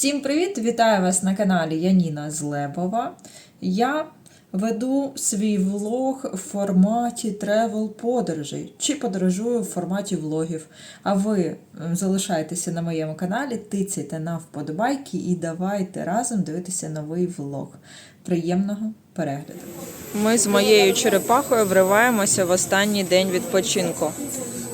Всім привіт! Вітаю вас на каналі Яніна Злебова. Я веду свій влог в форматі тревел подорожей чи подорожую в форматі влогів. А ви залишайтеся на моєму каналі, тицяйте на вподобайки і давайте разом дивитися новий влог. Приємного перегляду! Ми з моєю черепахою вриваємося в останній день відпочинку.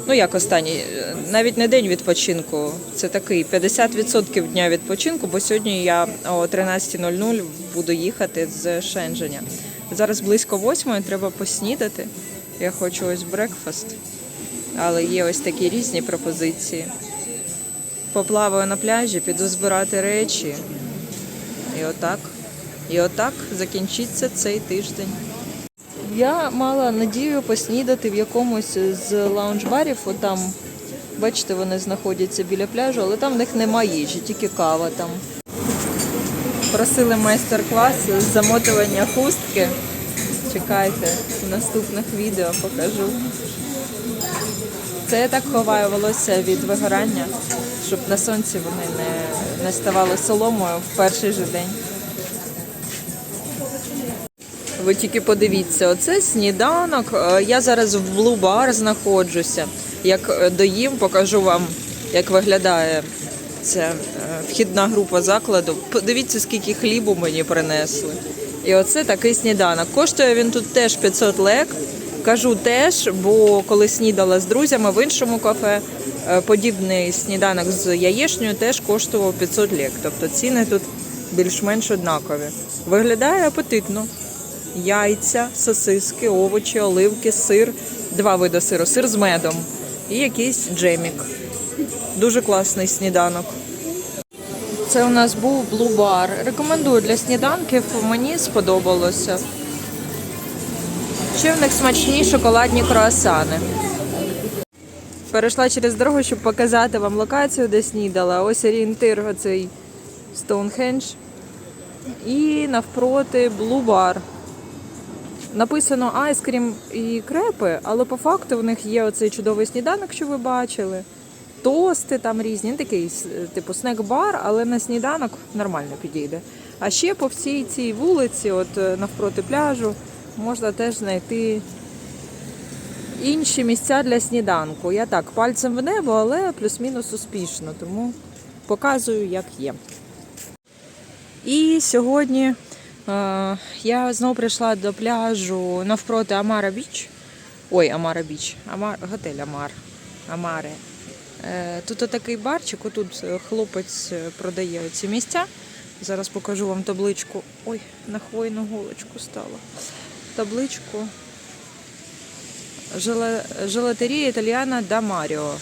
Ну як останній, Е, навіть не день відпочинку. Це такий 50% дня відпочинку, бо сьогодні я о 13.00 буду їхати з Шенженя. Зараз близько восьмої, треба поснідати. Я хочу ось брекфаст, але є ось такі різні пропозиції. Поплаваю на пляжі, піду збирати речі. І отак. І отак закінчиться цей тиждень. Я мала надію поснідати в якомусь з лаунж-барів. Отам, бачите, вони знаходяться біля пляжу, але там в них немає їжі, тільки кава там. Просили майстер-клас з замотування хустки. Чекайте, в наступних відео покажу. Це я так ховаю волосся від вигорання, щоб на сонці вони не, не ставали соломою в перший же день. Ви тільки подивіться, оце сніданок. Е, Я зараз в Bar знаходжуся. Як е, доїм, покажу вам, як виглядає ця е, вхідна група закладу. Подивіться, скільки хлібу мені принесли. І оце такий сніданок. Коштує він тут теж 500 лек. Кажу теж, бо коли снідала з друзями в іншому кафе, подібний сніданок з яєчнею теж коштував 500 лек. Тобто ціни тут більш-менш однакові. Виглядає апетитно яйця, сосиски, овочі, оливки, сир, два види сиру, сир з медом і якийсь джемік. Дуже класний сніданок. Це у нас був Blue Bar. Рекомендую для сніданків, мені сподобалося. Ще в них смачні шоколадні круасани. Перейшла через дорогу, щоб показати вам локацію, де снідала. Ось орієнтир оцей Стоунхендж. І навпроти Blue Bar. Написано айскрім і крепи, але по факту в них є оцей чудовий сніданок, що ви бачили. Тости там різні, такий типу снек-бар, але на сніданок нормально підійде. А ще по всій цій вулиці, от е, навпроти пляжу, можна теж знайти інші місця для сніданку. Я так пальцем в небо, але плюс-мінус успішно, тому показую, як є. І сьогодні я знову прийшла до пляжу навпроти Амара Біч. Ой, Амара Біч, Амар, готель Амар. Амаре. Е, тут отакий барчик, отут е, хлопець е, продає ці місця. Зараз покажу вам табличку. Ой, на хвойну голочку стала. Табличку. Желатерія Італіана да Маріо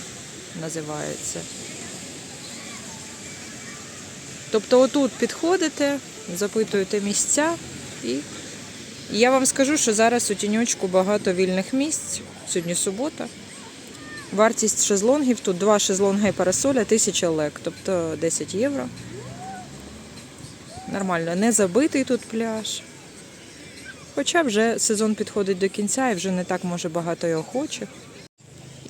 називається. Тобто отут підходите, запитуєте місця і я вам скажу, що зараз у тіньочку багато вільних місць. Сьогодні субота. Вартість шезлонгів тут два шезлонги і парасоля 1000 лек, тобто 10 євро. Нормально, не забитий тут пляж. Хоча вже сезон підходить до кінця і вже не так може багато і охочих.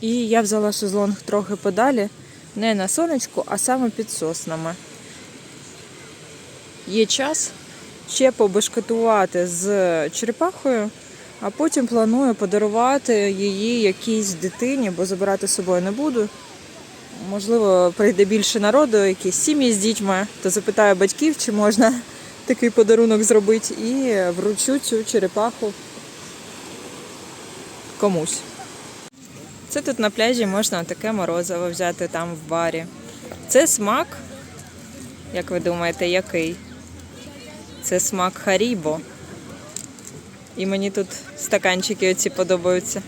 І я взяла шезлонг трохи подалі, не на сонечку, а саме під соснами є час ще побешкетувати з черепахою, а потім планую подарувати її якійсь дитині, бо забирати з собою не буду. Можливо, прийде більше народу, якісь сім'ї з дітьми, то запитаю батьків, чи можна такий подарунок зробити, і вручу цю черепаху комусь. Це тут на пляжі можна таке морозиво взяти там в барі. Це смак, як ви думаєте, який? Це смак Харібо. І мені тут стаканчики оці подобаються.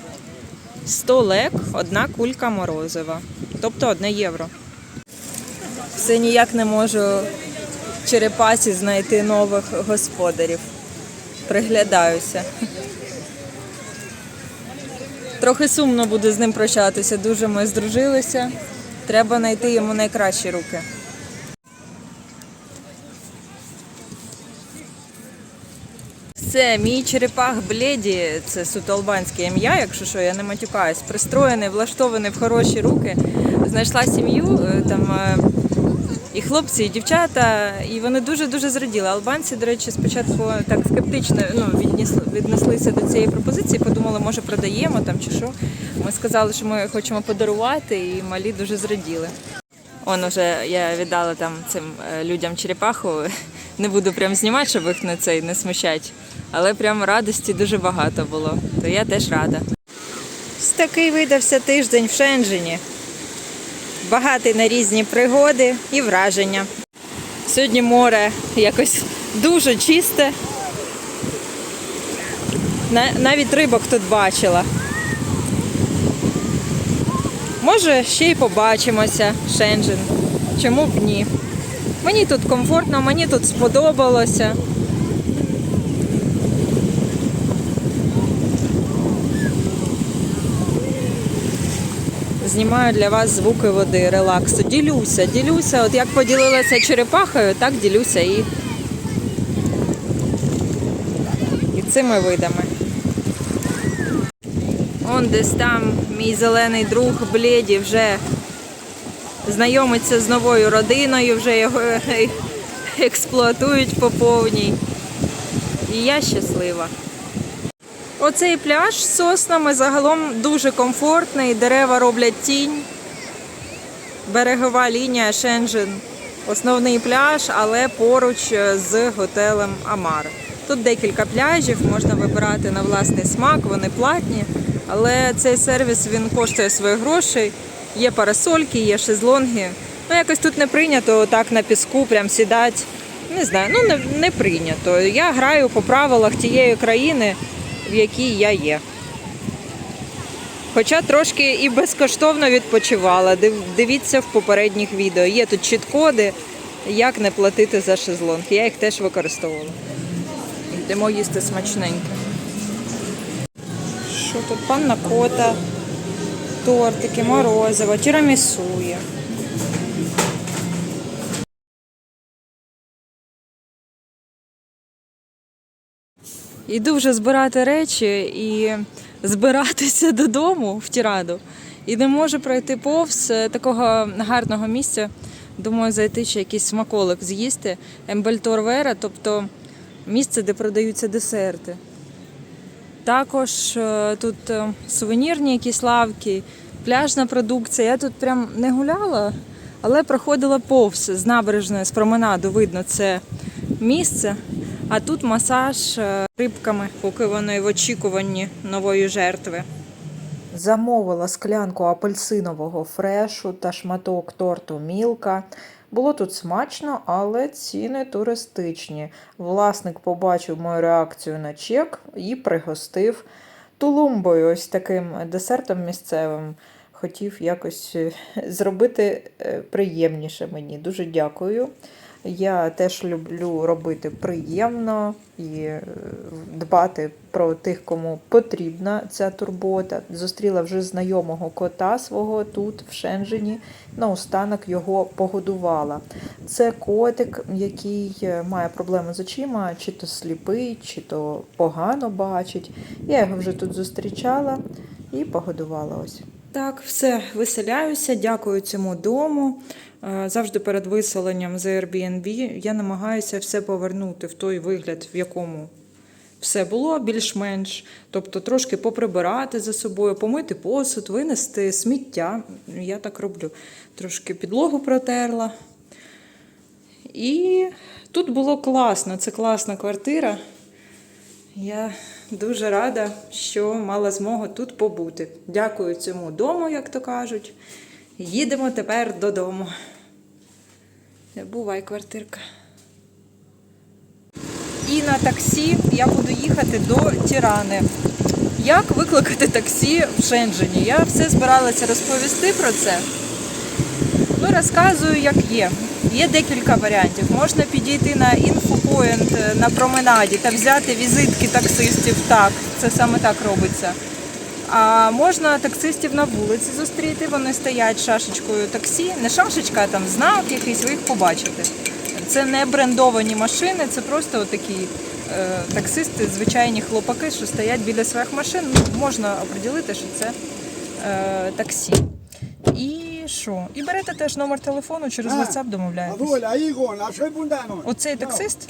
100 лек, одна кулька морозива. Тобто одне євро. Все ніяк не можу черепасі знайти нових господарів. Приглядаюся. Трохи сумно буде з ним прощатися. Дуже ми здружилися. Треба знайти йому найкращі руки. Це мій черепах Бледі, це суто албанське ім'я, якщо що, я не матюкаюсь. Пристроєний, влаштований в хороші руки. Знайшла сім'ю, е, там е, і хлопці, і дівчата, і вони дуже-дуже зраділи. Албанці, до речі, спочатку так скептично ну, віднеслися до цієї пропозиції, подумали, може продаємо там чи що. Ми сказали, що ми хочемо подарувати, і малі дуже зраділи. Он уже я віддала там цим е, людям черепаху. Не буду прям знімати, щоб їх на цей не смущати. Але прям радості дуже багато було. То я теж рада. Ось такий видався тиждень в Шенжені. Багатий на різні пригоди і враження. Сьогодні море якось дуже чисте. Навіть рибок тут бачила. Може, ще й побачимося, Шенжен. Чому б ні? Мені тут комфортно, мені тут сподобалося. Знімаю для вас звуки води, релаксу. Ділюся, ділюся. От як поділилася черепахою, так ділюся і, і цими видами. Он десь там мій зелений друг Бледі вже знайомиться з новою родиною, вже його експлуатують по повній. І я щаслива. Оцей пляж з соснами загалом дуже комфортний, дерева роблять тінь. Берегова лінія Шенжин. Основний пляж, але поруч з готелем Амар. Тут декілька пляжів, можна вибирати на власний смак, вони платні. Але цей сервіс він коштує своїх грошей. Є парасольки, є шезлонги. Ну, якось тут не прийнято так на піску прям сідати. Не знаю, ну не, не прийнято. Я граю по правилах тієї країни, в якій я є. Хоча трошки і безкоштовно відпочивала. Дивіться в попередніх відео. Є тут чіт-коди, як не платити за шезлонг. Я їх теж використовувала. Йдемо їсти смачненьке. Що тут? Панна кота, тортики, морозиво, тірамісу Іду вже збирати речі і збиратися додому в Тіраду. І не можу пройти повз е, такого гарного місця. Думаю, зайти ще якийсь смаколик з'їсти. Ембельтор Вера, тобто місце, де продаються десерти. Також е, тут е, сувенірні якісь лавки, пляжна продукція. Я тут прям не гуляла, але проходила повз з набережної, з променаду. Видно це місце. А тут масаж е, рибками, поки вони в очікуванні нової жертви. Замовила склянку апельсинового фрешу та шматок торту Мілка. Було тут смачно, але ціни туристичні. Власник побачив мою реакцію на чек і пригостив тулумбою, ось таким десертом місцевим. Хотів якось е, зробити е, приємніше мені. Дуже дякую. Я теж люблю робити приємно і е, дбати про тих, кому потрібна ця турбота. Зустріла вже знайомого кота свого тут, в Шенжені. Наостанок його погодувала. Це котик, який е, має проблеми з очима, чи то сліпий, чи то погано бачить. Я його вже тут зустрічала і погодувала ось. Так, все, виселяюся, дякую цьому дому. Е, Завжди перед виселенням з Airbnb я намагаюся все повернути в той вигляд, в якому все було більш-менш. Тобто трошки поприбирати за собою, помити посуд, винести сміття. Я так роблю. Трошки підлогу протерла. І тут було класно, це класна квартира. Я дуже рада, що мала змогу тут побути. Дякую цьому дому, як то кажуть. Їдемо тепер додому. Бувай, квартирка. І на таксі я буду їхати до Тірани. Як викликати таксі в Шенджені? Я все збиралася розповісти про це. Ну, розказую, як є. Є декілька варіантів. Можна підійти на інфопоінт е, на променаді та взяти візитки таксистів. Так, це саме так робиться. А можна таксистів на вулиці зустріти, вони стоять шашечкою таксі. Не шашечка, а там знак якийсь, ви їх побачите. Це не брендовані машини, це просто такі е, таксисти, звичайні хлопаки, що стоять біля своїх машин. Ну, можна оприділити, що це е, таксі. І І що? І берете теж номер телефону, через WhatsApp домовляєтесь. Puntano. Оцей таксист,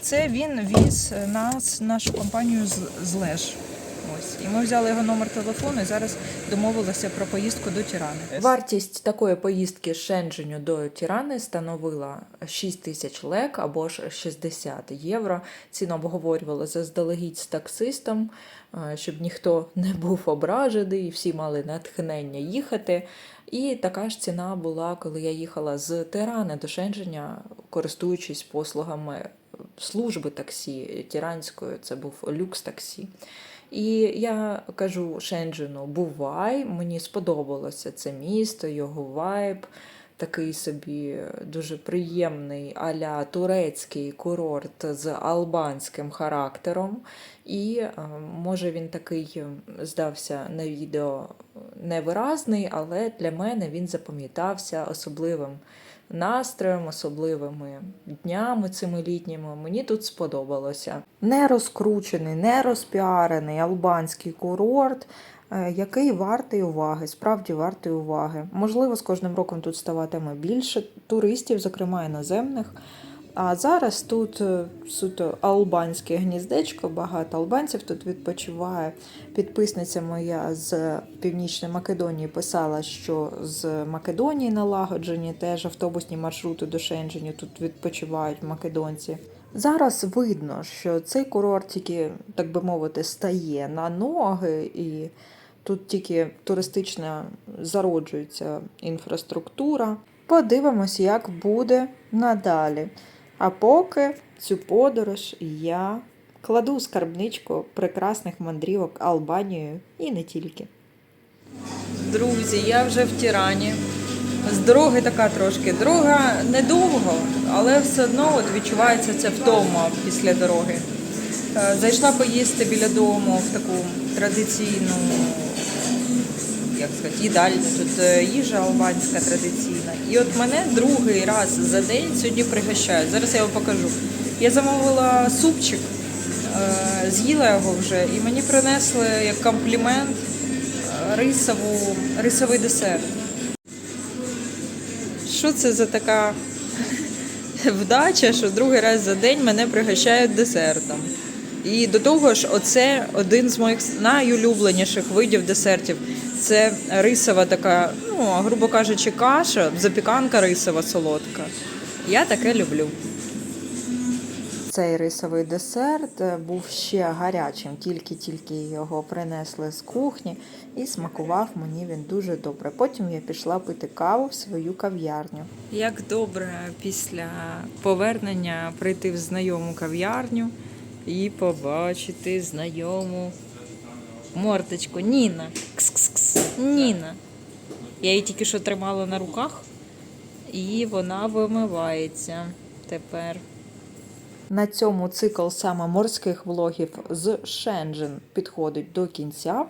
це він віз нас, нашу компанію з, з Леж. Ось. І ми взяли його номер телефону і зараз домовилися про поїздку до Тірани. Вартість такої поїздки з Шендженю до Тірани становила 6 тисяч лек або ж 60 євро. Ціну обговорювали заздалегідь з таксистом, е, щоб ніхто не був ображений, всі мали натхнення їхати. І така ж ціна була, коли я їхала з Тирани до Шендженя, користуючись послугами служби таксі тіранської, це був люкс таксі. І я кажу Шенджину, бувай, мені сподобалося це місто, його вайб, такий собі дуже приємний аля турецький курорт з албанським характером. І е, може він такий е, здався на відео невиразний, але для мене він запам'ятався особливим настроєм, особливими днями цими літніми. Мені тут сподобалося. Не розкручений, не розпіарений албанський курорт. е, Який вартий уваги, справді вартий уваги. Можливо, з кожним роком тут ставатиме більше туристів, зокрема іноземних. А зараз тут е, суто албанське гніздечко, багато албанців тут відпочиває. Підписниця моя з Північної Македонії писала, що з Македонії налагоджені теж автобусні маршрути до Шендженю тут відпочивають македонці. Зараз видно, що цей курорт тільки, так би мовити, стає на ноги, і тут тільки туристична зароджується інфраструктура. Подивимось, як буде надалі. А поки цю подорож я кладу у скарбничку прекрасних мандрівок Албанією і не тільки. Друзі, я вже в Тірані. З дороги така трошки. Дорога недовго, але все одно от відчувається це втома після дороги. Е, Зайшла поїсти біля дому в таку традиційну, як сказати, їдальню. Тут е, їжа албанська традиційна. І от мене другий раз за день сьогодні пригощають. Зараз я вам покажу. Я замовила супчик, е, з'їла його вже, і мені принесли як комплімент е, рисову, рисовий десерт. Що це за така вдача, що другий раз за день мене пригощають десертом. І до того ж, оце один з моїх найулюбленіших видів десертів. Це рисова така, ну, грубо кажучи, каша, запіканка рисова солодка. Я таке люблю. Цей рисовий десерт е, був ще гарячим, тільки-тільки його принесли з кухні, і смакував мені він дуже добре. Потім я пішла пити каву в свою кав'ярню. Як добре після повернення прийти в знайому кав'ярню і побачити знайому морточку. Ніна. Кс-кс-кс. Ніна. Я її тільки що тримала на руках, і вона вимивається тепер. На цьому цикл саме морських влогів з Шенджен підходить до кінця.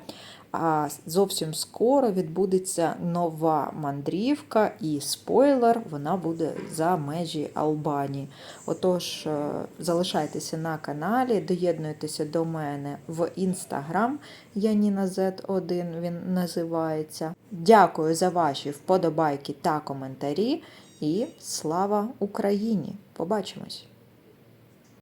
А зовсім скоро відбудеться нова мандрівка і спойлер, вона буде за межі Албанії. Отож, е, залишайтеся на каналі, доєднуйтеся до мене в інстаграм. Яніна Z1 він називається. Дякую за ваші вподобайки та коментарі. І слава Україні! Побачимось!